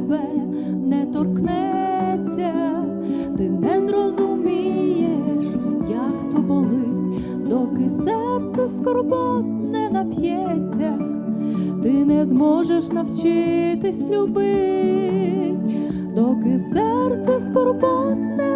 тебе не торкнеться, ти не зрозумієш, як то болить, доки серце скорботне нап'ється, ти не зможеш навчитись любить, доки серце скорботне.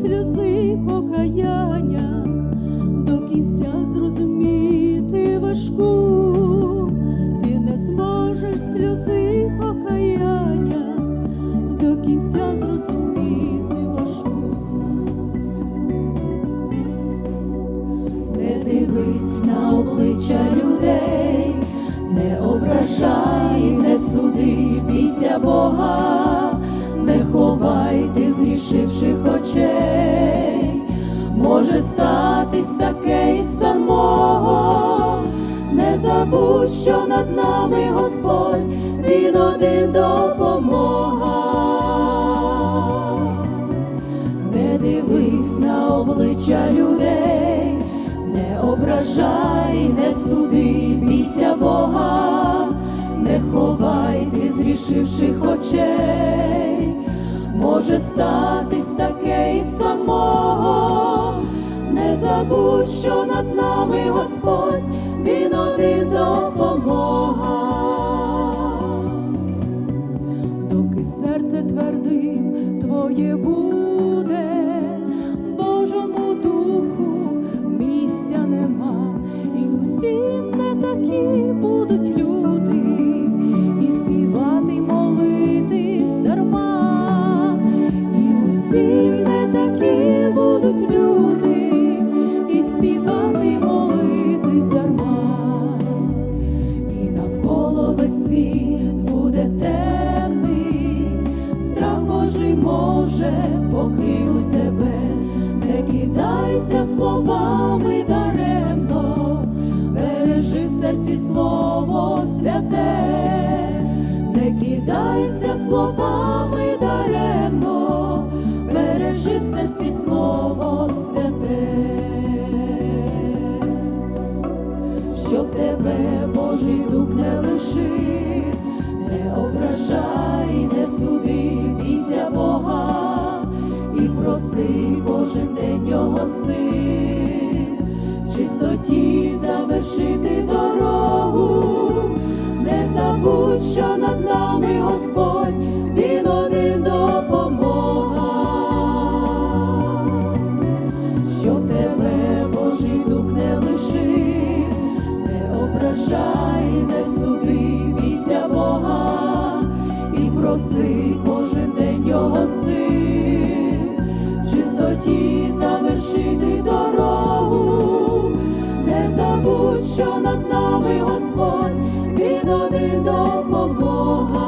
Сльози покаяння до кінця зрозуміти важку, ти не зможеш сльози покаяння до кінця зрозуміти важку. Не дивись на обличчя людей, не ображай, не суди, бійся Бога, не ховай ти зрішивших очей, може статись таке і в самого, не забудь, що над нами Господь, Він один допомога. Не дивись на обличчя людей, не ображай, не суди, бійся Бога, не ховай ти зрішивших очей, може статись Господь, Він один допомога словами даремно, бережи в серці слово святе, не кидайся словами даремно, бережи в серці слово святе щоб тебе Божий дух не лишив, не ображай, не суди, бійся Бога проси кожен день його сил, проси кожен день його сил, в чистоті завершити дорогу, не забудь, що над нами Господь, Він один допомога.